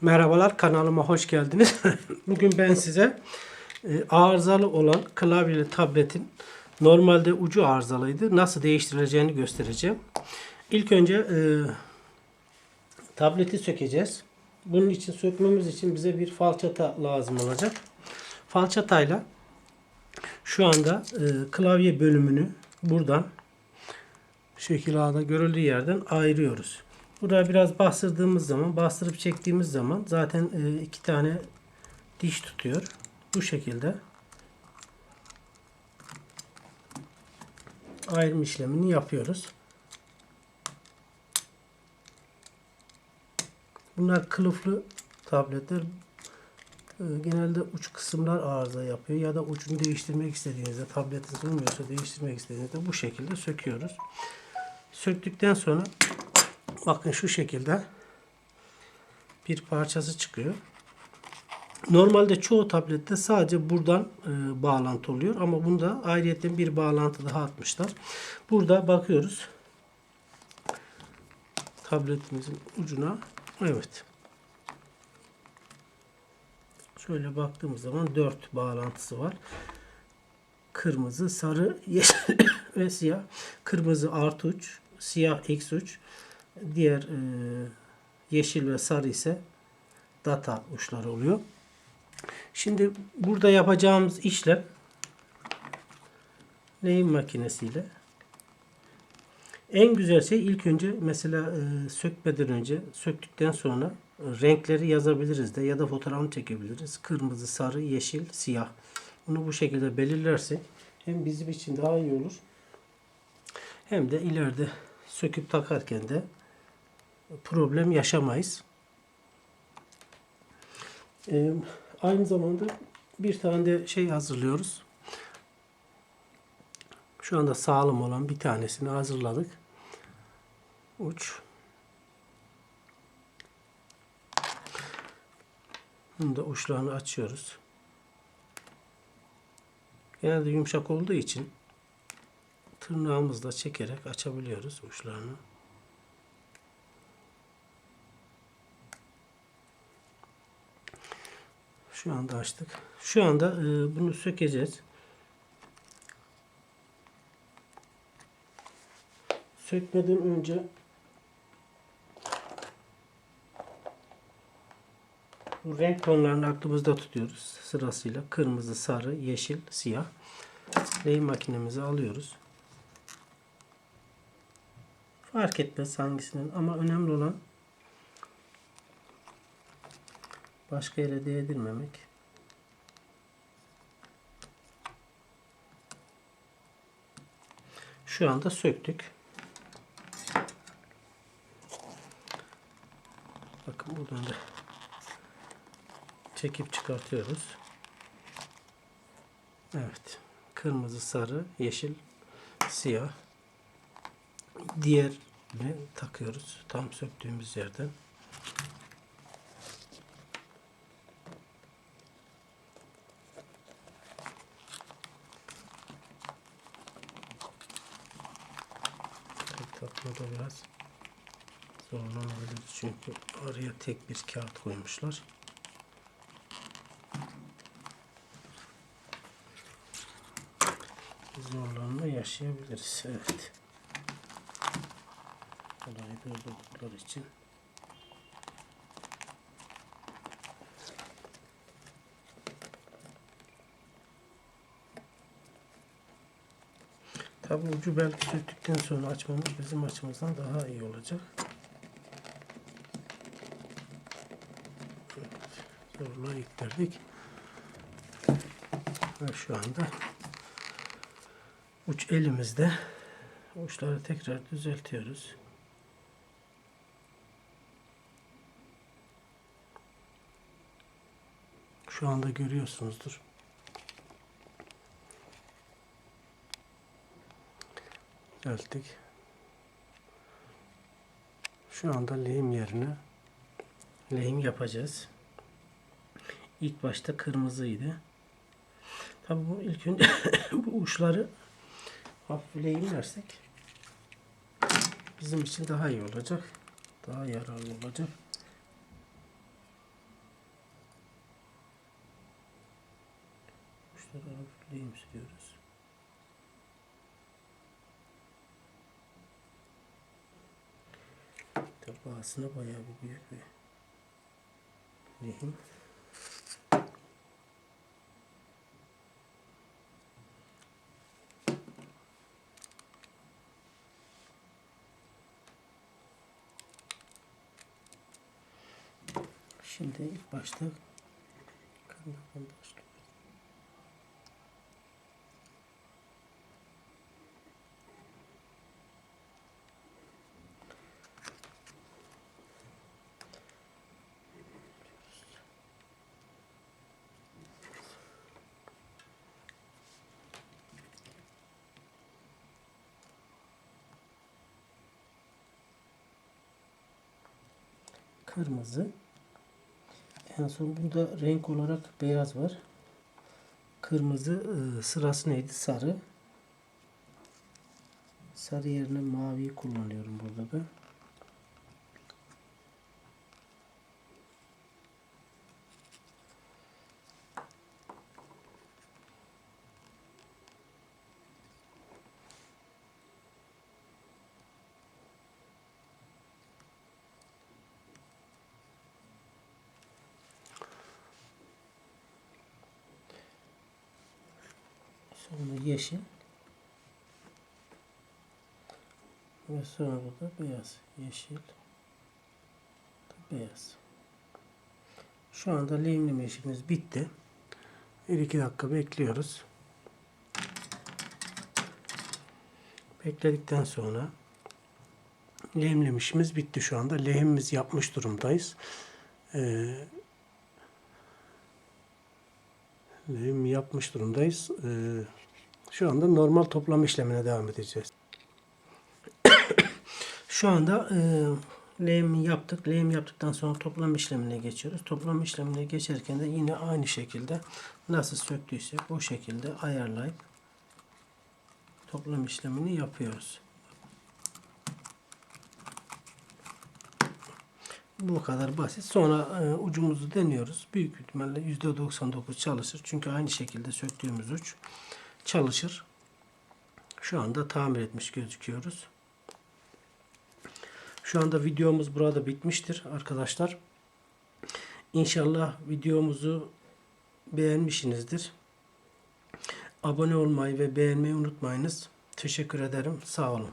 Merhabalar kanalıma hoş geldiniz. Bugün ben size e, arızalı olan klavyeli tabletin normalde ucu arızalıydı. Nasıl değiştirileceğini göstereceğim. İlk önce e, tableti sökeceğiz. Bunun için sökmemiz için bize bir falçata lazım olacak. Falçatayla şu anda e, klavye bölümünü buradan şekil A'da görüldüğü yerden ayırıyoruz. Buraya biraz bastırdığımız zaman, bastırıp çektiğimiz zaman zaten e, iki tane diş tutuyor. Bu şekilde ayrım işlemini yapıyoruz. Bunlar kılıflı tabletler. E, Genelde uç kısımlar arıza yapıyor ya da ucunu değiştirmek istediğinizde tabletiniz olmuyorsa değiştirmek istediğinizde bu şekilde söküyoruz. Söktükten sonra bakın şu şekilde bir parçası çıkıyor. Normalde çoğu tablette sadece buradan e, bağlantı oluyor ama bunda ayrıyeten bir bağlantı daha atmışlar. Burada bakıyoruz. Tabletimizin ucuna evet. Şöyle baktığımız zaman 4 bağlantısı var. Kırmızı, sarı, yeşil ve siyah. Kırmızı artı uç, siyah eksi uç. Diğer e, yeşil ve sarı ise data uçları oluyor. Şimdi burada yapacağımız işlem lehim makinesiyle en güzel şey ilk önce mesela e, sökmeden önce söktükten sonra renkleri yazabiliriz de ya da fotoğrafını çekebiliriz. Kırmızı, sarı, yeşil, siyah. Bunu bu şekilde belirlersek hem bizim için daha iyi olur hem de ileride söküp takarken de problem yaşamayız. Ee, aynı zamanda bir tane de şey hazırlıyoruz. Şu anda sağlam olan bir tanesini hazırladık. Uç. Bunu da uçlarını açıyoruz. Genelde yumuşak olduğu için tırnağımızla çekerek açabiliyoruz uçlarını. Şu anda açtık. Şu anda e, bunu sökeceğiz. Sökmeden önce bu renk tonlarını aklımızda tutuyoruz. Sırasıyla kırmızı, sarı, yeşil, siyah. Lehim makinemizi alıyoruz. Fark etmez hangisinin ama önemli olan başka yere değdirmemek. Şu anda söktük. Bakın buradan da çekip çıkartıyoruz. Evet. Kırmızı, sarı, yeşil, siyah. Diğerini takıyoruz. Tam söktüğümüz yerden. Takmada biraz zorlanabiliriz çünkü araya tek bir kağıt koymuşlar. Zorlanma yaşayabiliriz. Evet. Olayı durdurdukları için. Tabi ucu belki söktükten sonra açmamız bizim açımızdan daha iyi olacak. Evet, Zorla yüklerdik. Ve şu anda uç elimizde. Uçları tekrar düzeltiyoruz. Şu anda görüyorsunuzdur. Geldik. Şu anda lehim yerine lehim yapacağız. İlk başta kırmızıydı. Tabi bu ilk önce bu uçları hafifleyimlersek bizim için daha iyi olacak. Daha yararlı olacak. Uçları hafifleyim istiyoruz. Tabi aslında bayağı bir büyük bir lehim. Şimdi ilk başta kanaldan başlıyoruz. Kırmızı. En son burada renk olarak beyaz var. Kırmızı e, sırası neydi? Sarı. Sarı yerine maviyi kullanıyorum burada da. Sonra yeşil. Ve sonra da beyaz. Yeşil. Beyaz. Şu anda lehimleme işimiz bitti. 1-2 dakika bekliyoruz. Bekledikten sonra lehimleme işimiz bitti şu anda. Lehimimizi yapmış durumdayız. Ee, lehim yapmış durumdayız. Ee, şu anda normal toplama işlemine devam edeceğiz. Şu anda lehimi yaptık. Lehim yaptıktan sonra toplam işlemine geçiyoruz. Toplam işlemine geçerken de yine aynı şekilde nasıl söktüysek o şekilde ayarlayıp toplam işlemini yapıyoruz. Bu kadar basit. Sonra e, ucumuzu deniyoruz. Büyük ihtimalle %99 çalışır. Çünkü aynı şekilde söktüğümüz uç çalışır. Şu anda tamir etmiş gözüküyoruz. Şu anda videomuz burada bitmiştir arkadaşlar. İnşallah videomuzu beğenmişsinizdir. Abone olmayı ve beğenmeyi unutmayınız. Teşekkür ederim. Sağ olun.